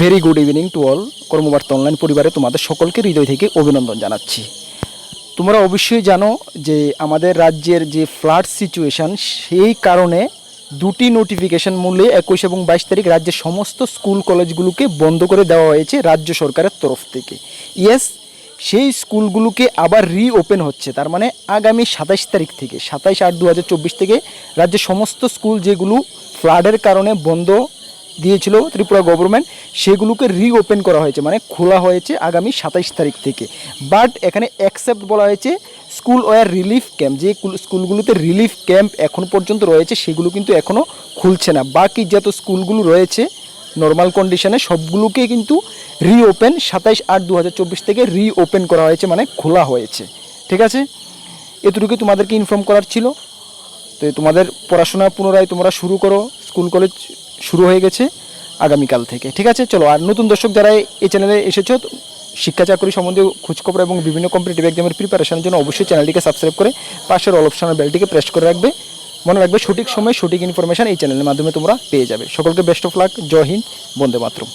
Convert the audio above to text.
Very good evening to all Karmabarta online পরিবারে তোমাদের সকলকে হৃদয় থেকে অভিনন্দন জানাচ্ছি। তোমরা অবশ্যই জানো যে আমাদের রাজ্যের যে ফ্লাড সিচুয়েশন সেই কারণে দুটি নোটিফিকেশন মূল্যে একুশ এবং বাইশ তারিখ রাজ্যের সমস্ত স্কুল কলেজগুলোকে বন্ধ করে দেওয়া হয়েছে রাজ্য সরকারের তরফ থেকে। ইয়েস সেই স্কুলগুলোকে আবার রিওপেন হচ্ছে। তার মানে আগামী সাতাইশ তারিখ থেকে সাতাইশ আট দু চব্বিশ থেকে রাজ্যের সমস্ত স্কুল যেগুলো ফ্লাডের কারণে বন্ধ দিয়েছিল ত্রিপুরা গভর্নমেন্ট সেগুলোকে রিওপেন করা হয়েছে মানে খোলা হয়েছে আগামী সাতাইশ তারিখ থেকে। বাট এখানে অ্যাকসেপ্ট বলা হয়েছে স্কুল ওয়ার রিলিফ ক্যাম্প যে স্কুলগুলোতে রিলিফ ক্যাম্প এখন পর্যন্ত রয়েছে, সেগুলো কিন্তু এখনও খুলছে না। বাকি যত স্কুলগুলো রয়েছে নর্মাল কন্ডিশনে সবগুলোকে কিন্তু রিওপেন সাতাইশ আট দু থেকে রিওপেন করা হয়েছে মানে খোলা হয়েছে। ঠিক আছে? এতটুকু তোমাদেরকে ইনফর্ম করার ছিল। তো তোমাদের পড়াশোনা পুনরায় তোমরা শুরু করো স্কুল কলেজ শুরু হয়ে গেছে আগামীকাল থেকে। ঠিক আছে? চলো, আর নতুন দর্শক যারা এই চ্যানেলে এসেছ, শিক্ষা চাকরি সম্বন্ধে খোঁজখবর এবং বিভিন্ন কম্পিটিটিভ এক্সামের প্রিপারেশনের জন্য অবশ্যই চ্যানেলটিকে সাবস্ক্রাইব করে পাশের অল অপশনের বেলটিকে প্রেস করে রাখবে। মনে রাখবে সঠিক সময় সঠিক ইনফরমেশান এই চ্যানেলের মাধ্যমে তোমরা পেয়ে যাবে। সকলকে বেস্ট অফ লাক জয় হিন্দ, বন্দে মাতরম।